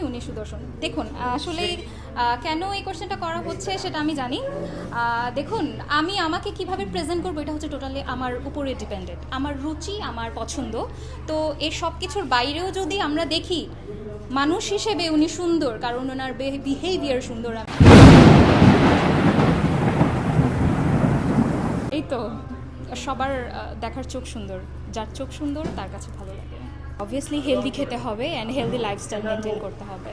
অবশ্যই উনি সুদর্শন। দেখুন আসলে কেন এই কোশ্চেনটা করা হচ্ছে সেটা আমি জানি। দেখুন আমি আমাকে কীভাবে প্রেজেন্ট করব এটা হচ্ছে টোটালি আমার উপরে ডিপেন্ডেন্ট আমার রুচি আমার পছন্দ। তো এই সব কিছুর বাইরেও যদি আমরা দেখি মানুষ হিসেবে উনি সুন্দর কারণ ওনার বিহেভিয়ার সুন্দর। আমি এই তো সবার দেখার চোখ সুন্দর। যার চোখ সুন্দর তার কাছে ভালো লাগে। অবভিয়াসলি হেলদি খেতে হবে অ্যান্ড হেলদি লাইফস্টাইল মেনটেন করতে হবে।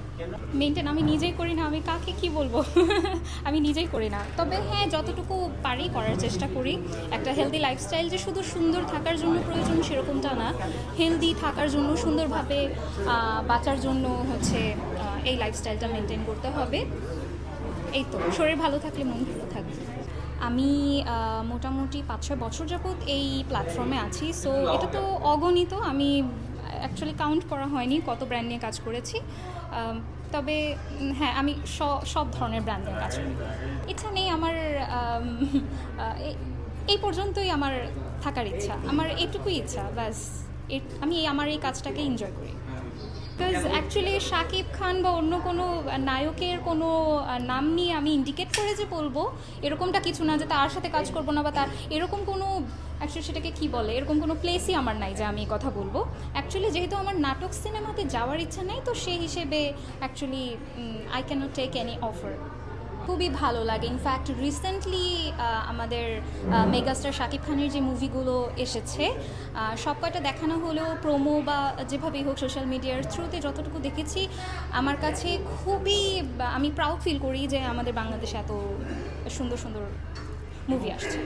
মেনটেন আমি নিজেই করি না, আমি কাকে কি বলব? আমি নিজেই করি না। তবে হ্যাঁ যতটুকু পারি করার চেষ্টা করি। একটা হেলদি লাইফস্টাইল যে শুধু সুন্দর থাকার জন্য প্রয়োজন সেরকমটা না। হেলদি থাকার জন্য, সুন্দরভাবে বাঁচার জন্য হচ্ছে এই লাইফস্টাইলটা মেনটেন করতে হবে। এই তো, শরীর ভালো থাকলে মন ভালো থাকবে। আমি মোটামুটি পাঁচ ছয় বছর যাবৎ এই প্ল্যাটফর্মে আছি। সো এটা তো অগণিত, আমি অ্যাকচুয়ালি কাউন্ট করা হয়নি কত ব্র্যান্ড নিয়ে কাজ করেছি। তবে হ্যাঁ আমি সব ধরনের ব্র্যান্ড নিয়ে কাজ করি। ইচ্ছা নেই আমার এই- পর্যন্তই আমার থাকার ইচ্ছা। আমার এটুকুই ইচ্ছা, ব্যাস। আমি আমার এই কাজটাকে এনজয় করি। বিকজ অ্যাকচুয়ালি শাকিব খান বা অন্য কোনো নায়কের কোনো নাম নিয়ে আমি ইন্ডিকেট করে যে বলব এরকমটা কিছু না যে তার সাথে কাজ করব না বা তার এরকম কোনো অ্যাকচুয়ালি সেটাকে কি বলে এরকম কোনো প্লেসই আমার নাই যে আমি কথা বলব। অ্যাকচুয়ালি যেহেতু আমার নাটক সিনেমাতে যাওয়ার ইচ্ছা নেই তো সেই হিসেবে actually I cannot take any offer খুবই ভালো লাগে। ইনফ্যাক্ট রিসেন্টলি আমাদের মেগাস্টার শাকিব খানের যে মুভিগুলো এসেছে সব কয়টা দেখানো হলেও প্রোমো বা যেভাবেই হোক সোশ্যাল মিডিয়ার থ্রুতে যতটুকু দেখেছি, আমার কাছে খুবই, আমি প্রাউড ফিল করি যে আমাদের বাংলাদেশ এত সুন্দর সুন্দর মুভি আসছে।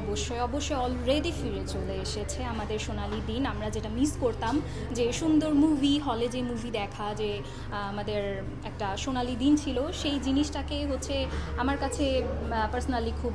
অবশ্যই অবশ্যই অলরেডি ফিরে চলে এসেছে আমাদের সোনালি দিন। আমরা যেটা মিস করতাম যে সুন্দর মুভি হলে যে মুভি দেখা, যে আমাদের একটা সোনালি দিন ছিল, সেই জিনিসটাকে হচ্ছে আমার কাছে পার্সোনালি খুব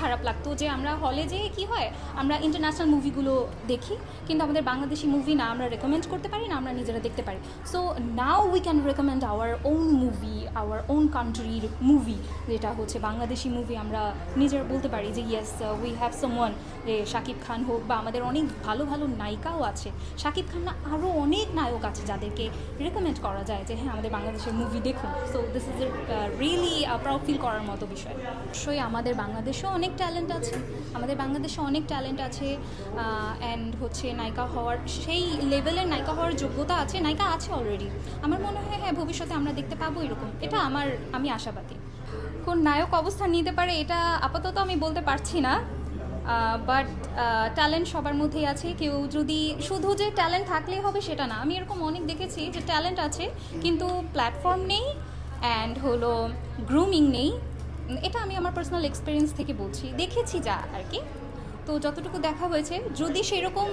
খারাপ লাগতো যে আমরা হলে যেয়ে কি হয়, আমরা ইন্টারন্যাশনাল মুভিগুলো দেখি, কিন্তু আমাদের বাংলাদেশি মুভি না আমরা রেকমেন্ড করতে পারি, না আমরা নিজেরা দেখতে পারি। So now we can recommend our own movie our own কান্ট্রির মুভি যেটা হচ্ছে বাংলাদেশি মুভি আমরা নিজেরা বলতে পারি যে yes we have some one যে শাকিব খান হোক বা আমাদের অনেক ভালো ভালো নায়িকাও আছে। শাকিব খান না আরও অনেক নায়ক আছে যাদেরকে রেকমেন্ড করা যায় যে হ্যাঁ আমাদের বাংলাদেশের মুভি দেখুন। So this is a really proud feel করার মতো বিষয়। অবশ্যই আমাদের বাংলাদেশেও অনেক ট্যালেন্ট আছে। আমাদের বাংলাদেশে অনেক ট্যালেন্ট আছে অ্যান্ড হচ্ছে নায়িকা হওয়ার সেই লেভেলের নায়িকা হওয়ার যোগ্যতা আছে, নায়িকা আছে অলরেডি আমার মনে হয় হ্যাঁ ভবিষ্যতে আমরা দেখতে পাবো এরকম। এটা আমার, আমি আশাবাদী। কোন নায়ক অবস্থান নিতে পারে, এটা আপাতত আমি বলতে পারছি না বাট ট্যালেন্ট সবার মধ্যেই আছে। কেউ যদি, শুধু যে ট্যালেন্ট থাকলেই হবে সেটা না। আমি এরকম অনেক দেখেছি যে ট্যালেন্ট আছে, কিন্তু প্ল্যাটফর্ম নেই অ্যান্ড হলো গ্রুমিং নেই। এটা আমি আমার পার্সোনাল এক্সপিরিয়েন্স থেকে বলছি। দেখেছি যা আর কি। তো যতটুকু দেখা হয়েছে, যদি সেরকম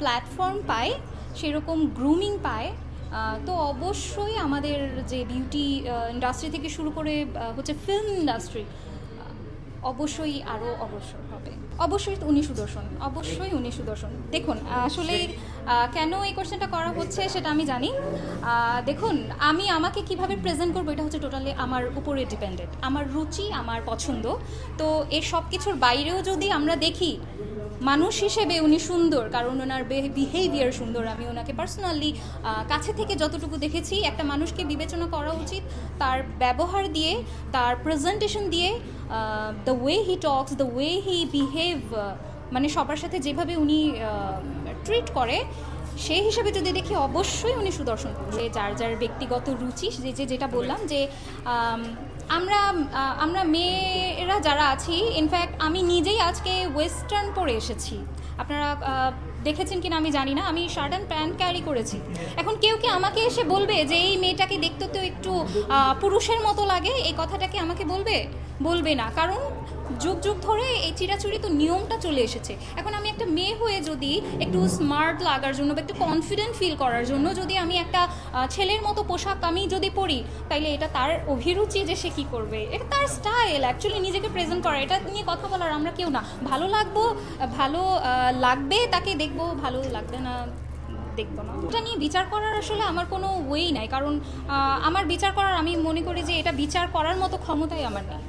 প্ল্যাটফর্ম পায়, সেরকম গ্রুমিং পায় তো অবশ্যই আমাদের যে বিউটি ইন্ডাস্ট্রি থেকে শুরু করে হচ্ছে ফিল্ম ইন্ডাস্ট্রি অবশ্যই আরও অবসর হবে। অবশ্যই উনি সুদর্শন অবশ্যই উনি সুদর্শন। দেখুন আসলে কেন এই কোশ্চেনটা করা হচ্ছে সেটা আমি জানি। দেখুন আমি আমাকে কীভাবে প্রেজেন্ট করব এটা হচ্ছে টোটালি আমার উপরে ডিপেন্ডেন্ট আমার রুচি আমার পছন্দ। তো এর সব কিছুর বাইরেও যদি আমরা দেখি মানুষ হিসেবে উনি সুন্দর, কারণ ওনার বিহেভিয়ার সুন্দর আমি ওনাকে পার্সোনালি কাছে থেকে যতটুকু দেখেছি, একটা মানুষকে বিবেচনা করা উচিত তার ব্যবহার দিয়ে, তার প্রেজেন্টেশন দিয়ে the way he talks the way he behave মানে সবার সাথে যেভাবে উনি ট্রিট করে, সেই হিসেবে যদি দেখি অবশ্যই উনি সুদর্শন। যে যার যার ব্যক্তিগত রুচি যে, যেটা বললাম যে আমরা আমরা মেয়েরা যারা আছি ইনফ্যাক্ট আমি নিজেই আজকে ওয়েস্টার্ন পরে এসেছি। আপনারা দেখেছেন কিনা আমি জানি না, আমি শার্ট অ্যান্ড প্যান্ট ক্যারি করেছি। এখন কেউ কি আমাকে এসে বলবে যে এই মেয়েটাকে দেখতে তো একটু পুরুষের মতো লাগে, এই কথাটাকে আমাকে বলবে? বলবে না। কারণ যুগ যুগ ধরে এই চিরাচুরি তো নিয়মটা চলে এসেছে। এখন আমি একটা মেয়ে হয়ে যদি একটু স্মার্ট লাগার জন্য বা একটু কনফিডেন্ট ফিল করার জন্য যদি আমি একটা ছেলের মতো পোশাক আমি যদি পরি, তাইলে এটা তার অভিরুচি যে সে কী করবে? এটা তার স্টাইল অ্যাকচুয়ালি নিজেকে প্রেজেন্ট করা। এটা নিয়ে কথা বলার আমরা কেউ না। ভালো লাগবো, ভালো লাগবে তাকে দেখব, ভালো লাগবে না দেখব না। এটা নিয়ে বিচার করার আসলে আমার কোনো ওয়েই নাই। কারণ আমার বিচার করার আমি মনে করি যে এটা বিচার করার মতো ক্ষমতাই আমার নেই।